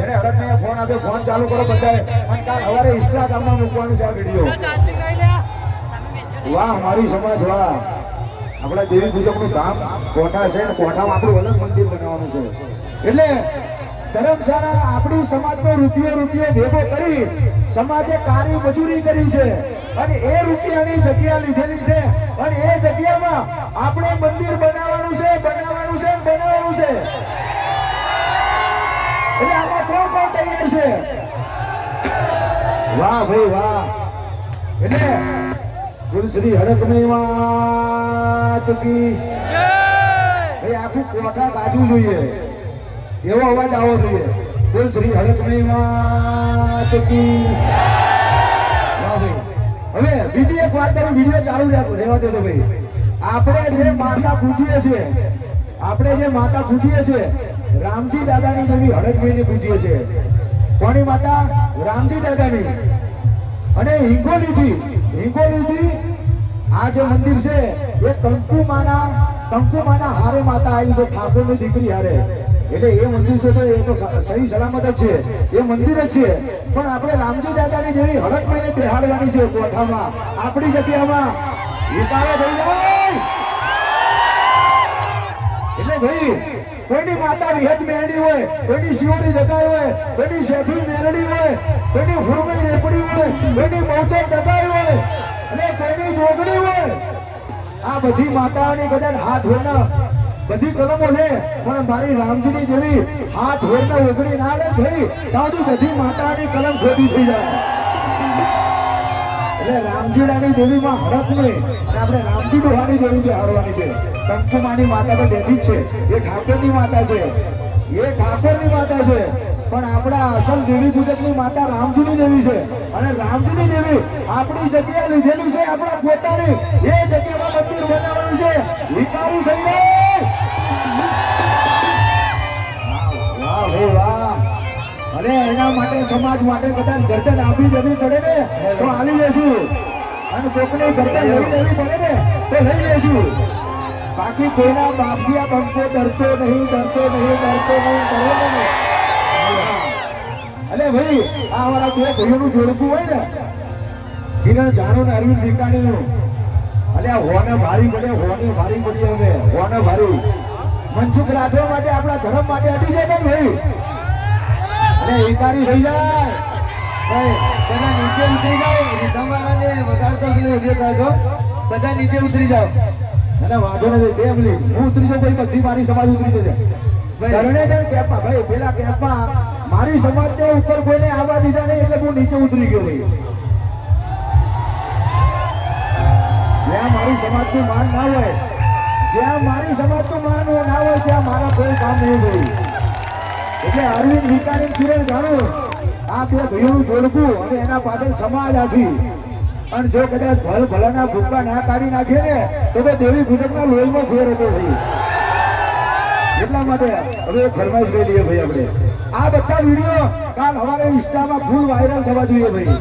જેને હડકને ફોન આપ્યો ફોન ચાલુ કરો બધાએ. અને કાલ સવારે ઇન્સ્ટાગ્રામમાં મૂકવાનું છે આ વીડિયો. વાહ મારી સમાજ વાહ. આપણા દેવી પૂજકનું ધામ કોઠા છે ને કોઠામાં આપણું અલગ મંદિર બનાવવાનું છે. એટલે ધરમશાળા આપણી સમાજનો રૂપિયો રૂપિયો ભેગો કરી સમાજે કાર્ય મજૂરી કરી છે. અને એ રૂપિયાની જગ્યા લીધેલી છે. અને એ જગ્યામાં આપણે મંદિર બનાવવાનું છે બનાવવાનું છે બનાવવાનું છે. છે. વાહ ભાઈ વાહ. એટલે ગુરુશ્રી હડકની વાત કી ભાઈ આખું કોઠા ગાજવું જોઈએ. એવો અવાજ આવો જોઈએ. ગુરુશ્રી હડકની વાત કી વાહ ભાઈ. હવે બીજી એક વાત કરું વીડિયો ચાલુ રાખો. રહેવા દેજો ભાઈ. આપણે જે માતા પૂજીએ છીએ આપણે જે માતા પૂજીએ છીએ રામજી દાદાની દેવી હડકભાઈને પૂજીએ છીએ. કોની માતા? રામજી દાદાની. અને હિંગોલીજી. હિંગોલીજી, આ જે મંદિર છે, એ કંકુમાના કંકુમાના હારે માતા આવી છે, ઠાકોરની દીકરી હારે. એટલે એ મંદિર છે તો એ તો સહી સલામત જ છે. એ મંદિર જ છે. પણ આપણે રામજી દાદાની જેવી હડક મહિને બેહાડવાની છે કોઠામાં. આપણી જગ્યામાં એ પાવે થઈ જાય. એટલે ભાઈ કોઈની માતા વિહત મેરડી હોય, કોઈની શિવની દગાઈ હોય, કોઈની શેઠી મેરડી હોય, કોઈની હુરમઈ રેપડી હોય, કોઈની બહુચર દબાઈ હોય, અને કોઈની જોગણી હોય. આ બધી માતાઓની કદાચ હાથ હોરના બધી કલમો લે, પણ મારી રામજીની જેવી હાથ હોરના ઓગણી ના લે ભાઈ ત્યાં બધી માતાઓની કલમ ખોટી થઈ જાય. એટલે રામજીડાની દેવીમાં હડક નહીં આપણે રામજી ડોહાની દેવી બી હારવાની છે. કંકુમાની માતા તો બેઠી જ છે. એ ઠાકોરની માતા છે. એ ઠાકોરની માતા છે. પણ આપણા અસલ દેવી પૂજકની માતા રામજીની દેવી છે. અને રામજીની દેવી આપણી જગ્યા લીધેલી છે આપણા પોતાની. એ જગ્યામાં મંદિર બનાવવાનું વાહ એના માટે સમાજ માટે કદાચ ગરદન આપી દેવી પડે ને, તો આલી લેશું. અને કોકને ગરદન લઈ દેવી પડે ને, તો લઈ લેશું. બાકી કોઈના બાપથી આ બંકો ડરતો નહીં ડરતો નહીં ડરતો નહીં ડરો નહીં. અલે ભાઈ, આ અમારા બે ભાઈઓનું જોડકું હોય ને કિરણ જાણો ને અરવિંદ વિકાણીનું આ હોને ભારી પડે, હોને ભારી પડી હવે, હોને ભારી. મનસુખ રાઠવા માટે આપણા ધર્મ માટે અટી જાય ને ભાઈ અરે વિકારી થઈ જાય. ભાઈ, બધા નીચે ઉતરી જાઓ. રીધમવાળાને વગાડતો પેલો ઊભો થાજો બધા નીચે ઉતરી જાઓ. અને વાંધો નથી બે મિનિટ. હું ઉતરી જાઉં પછી બધી મારી સમાજ ઉતરી જશે. ભાઈ. ધરણેધર કેમ્પમાં ભાઈ પેલા કેમ્પમાં મારી સમાજને ઉપર કોઈને આવવા દીધા નહીં એટલે હું નીચે ઉતરી ગયો ભાઈ. જ્યાં મારી સમાજનું માન ના હોય જ્યાં મારી સમાજનું માન ના હોય ત્યાં મારા કોઈ કામ નહીં ભાઈ. એટલે અરવિંદ વિકારી કિરણ જાણો આ બે ભાઈઓનું જોડકું અને એના પાછળ સમાજ આજી. અને જો કદાચ ભલ ભલાના ભૂકા ના કાઢી નાખે ને, તો તો દેવી ભૂજકના લોહીમાં ફેર હતો ભાઈ. એટલા માટે હવે ફરમાઈશ લઈએ ભાઈ આપણે. આ બધા વીડિયો કાલ અમારે ઇન્સ્ટામાં ફૂલ વાયરલ થવા જોઈએ ભાઈ.